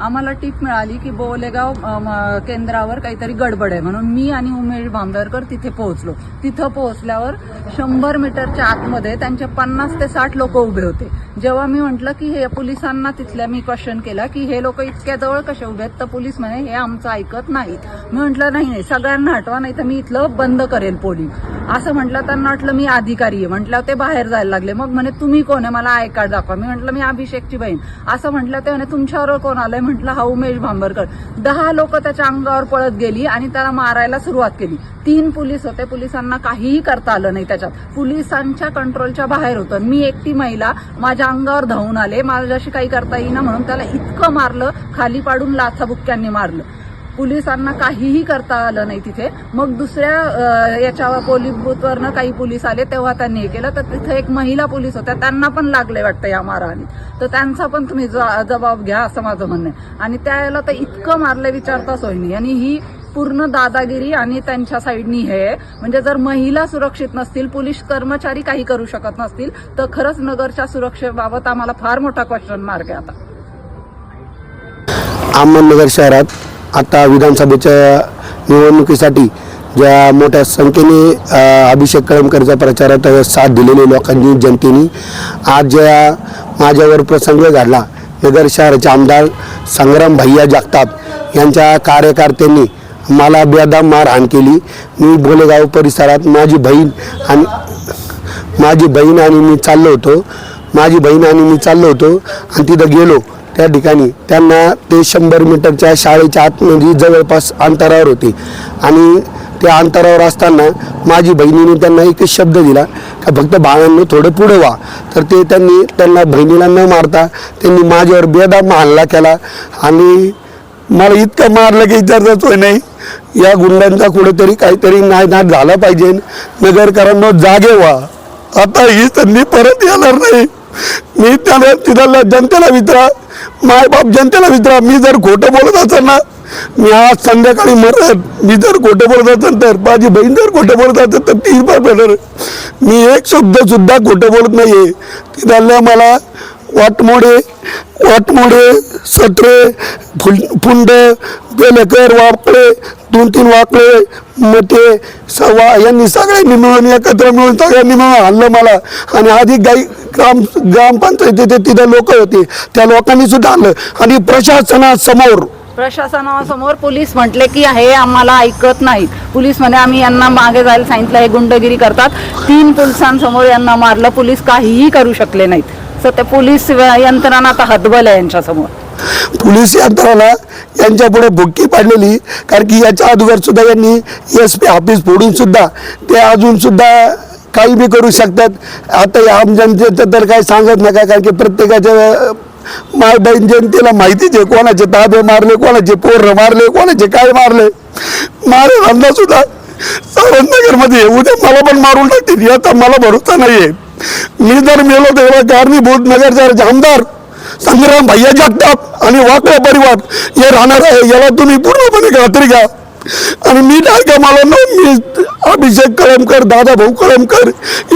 आम्हाला टीप मिळाली की बोलेगाव केंद्रावर काहीतरी गडबड आहे. म्हणून मी आणि उमेश भांबेरकर तिथे पोहोचलो. तिथं पोहोचल्यावर शंभर मीटरच्या आतमध्ये त्यांचे पन्नास ते साठ लोक उभे होते. जेव्हा मी म्हटलं की हे पोलिसांना तिथल्या मी क्वेश्चन केला की हे लोक इतक्या जवळ कसे उभे आहेत? तर पोलीस म्हणे हे आमचं ऐकत नाहीत. मी म्हटलं नाही नाही सगळ्यांना हटवा नाही तर मी इथलं बंद करेल पोलीस. असं म्हटलं त्यांना वाटलं मी अधिकारी आहे. म्हटलं ते बाहेर जायला लागले. मग म्हणे तुम्ही कोण आहे? मला आय कार्ड दाखवा. मी म्हटलं मी अभिषेकची बहीण. असं म्हटलं ते म्हणे तुमच्यावर कोण आलंय? म्हटलं हा उमेश भांबरकर. दहा लोक त्याच्या अंगावर पळत गेली आणि त्याला मारायला सुरुवात केली. तीन पोलीस होते. पोलिसांना काहीही करता आलं नाही त्याच्यात. पोलिसांच्या कंट्रोलच्या बाहेर होतं. मी एकटी महिला माझ्या अंगावर धावून आले. माझ्याशी काही करता येईना म्हणून त्याला इतकं मारलं खाली पाडून लाथाबुक्क्यांनी मारलं. पोलिसांना काहीही करता आलं नाही तिथे. मग दुसऱ्या याच्या याच्यावर पोलीस बूथवरनं काही पोलीस आले तेव्हा त्यांनी हे केलं. तर तिथे एक महिला पोलीस होत्या. त्यांना पण लागले वाटतं या माराने तर त्यांचा पण तुम्ही जबाब घ्या असं माझं म्हणणं आहे. आणि त्याला तर इतकं मारलं विचारता सोय नाही आणि ही पूर्ण दादागिरी आणि त्यांच्या साईडनी हे म्हणजे जर महिला सुरक्षित नसतील पोलीस कर्मचारी काही करू शकत नसतील तर खरंच नगरच्या सुरक्षेबाबत आम्हाला फार मोठा क्वेश्चन मार्क आहे आता. अहमदनगर शहरात आता विधानसभेच्या निवडणुकीसाठी ज्या मोठ्या संख्येने अभिषेक कळमकरच्या प्रचारात साथ दिलेली लोकांनी जनतेने आज ज्या माझ्यावर प्रसंग घडला नगर शहराचे आमदार संग्राम भैया जगताप यांच्या कार्यकर्त्यांनी मला बेदाम मारहाण केली. मी बोलेगाव परिसरात माझी बहीण आणि माझी बहीण आणि मी चाललो होतो. माझी बहीण आणि मी चाललो होतो आणि तिथं गेलो. त्या ठिकाणी त्यांना ते शंभर मीटरच्या शाळेच्या आतमध्ये जवळपास अंतरावर होते. आणि त्या अंतरावर असताना माझी बहिणीने त्यांना एकच शब्द दिला का फक्त बाळांनो थोडं पुढं व्हा. तर ते त्यांनी त्यांना बहिणीला न मारता त्यांनी माझ्यावर बेदाम हल्ला केला आणि मला इतकं मारलं की विचारताच होय नाही. या गुंडांचा कुठेतरी काहीतरी नायनाट झाला पाहिजे. नगरकरांना जागे व्हा. आता ही संधी परत येणार नाही. मी त्याला तिथल्या जनतेला विचारा. मायबाप जनतेला विचारा. मी जर खोटं बोलत असेल ना मी आज संध्याकाळी मरत मी जर खोटं बोलत असेल तर माझी बहीण जर खोटं बोलत असेल तर ती पण मी एक शब्द सुद्धा खोटं बोलत नाहीये. तिथल्या मला वाटमोडे वाटमोडे सत्रे फुल फुंड बेलकर वापळे दोन तीन वाकळे मते सवा यांनी सगळ्यांनी मिळून एकत्र मिळून सगळ्यांनी मिळून आणलं मला. आणि आधी गाई ग्राम ग्रामपंचायतीचे तिथे लोक होते. त्या लोकांनी सुद्धा आणलं. आणि प्रशासनासमोर. प्रशासनासमोर पोलीस म्हटले की हे आम्हाला ऐकत नाहीत. पोलीस म्हणे आम्ही यांना मागे जायला सांगितलं हे गुंडगिरी करतात. तीन पोलिसांसमोर यांना मारलं. पोलीस काहीही करू शकले नाहीत. तर त्या पोलीस यंत्रणा आता हतबल आहे यांच्यासमोर. पोलीस यंत्रणा यांच्या पुढे भुक्की पाडलेली कारण की याच्या अगोदर सुद्धा यांनी एस पी ऑफिस फोडून सुद्धा ते अजून सुद्धा काही बी करू शकतात. आता या आम जनतेचं तर काही सांगत नका कारण की प्रत्येकाच्या माय जनतेला माहितीच आहे कोणाचे ताबे मारले कोणाचे पोरं मारले कोणाचे काय मारले. मारे धंदा सुद्धा सावंतनगरमध्ये उद्या मला पण मारून टाकतील याचा मला भरोसा आहे मी जर मेलो तेव्हा कारणीभूत नगरचे आमदार संग्राम भैया जगताप आणि वाकड्या परिवार हे राहणार आहे. याला तुम्ही पूर्णपणे खात्री घ्या. आणि मी काय मला ना मी अभिषेक कळमकर दादा भाऊ कळमकर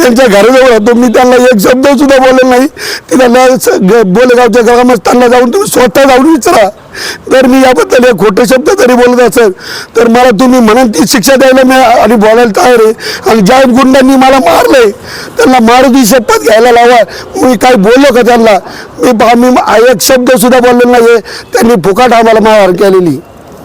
यांच्या घराजवळ होतो. मी त्यांना एक शब्द सुद्धा बोलले नाही. तिथल्या बोलेगावच्या ग्रामस्थांना जाऊन तुम्ही स्वतः जाऊन विचारा. जर मी याबद्दल एक खोटे शब्द जरी बोलत असेल तर मला तुम्ही म्हणून ती शिक्षा द्यायला मी आणि बोलायला तयार आहे. आणि ज्या गुंडांनी मला मारले त्यांना मारुती शपथ घ्यायला लावा. मी काय बोललो का त्यांना? मी मी एक शब्द सुद्धा बोललेला नाही त्यांनी फुकाट आम्हाला मारहाण केलेली.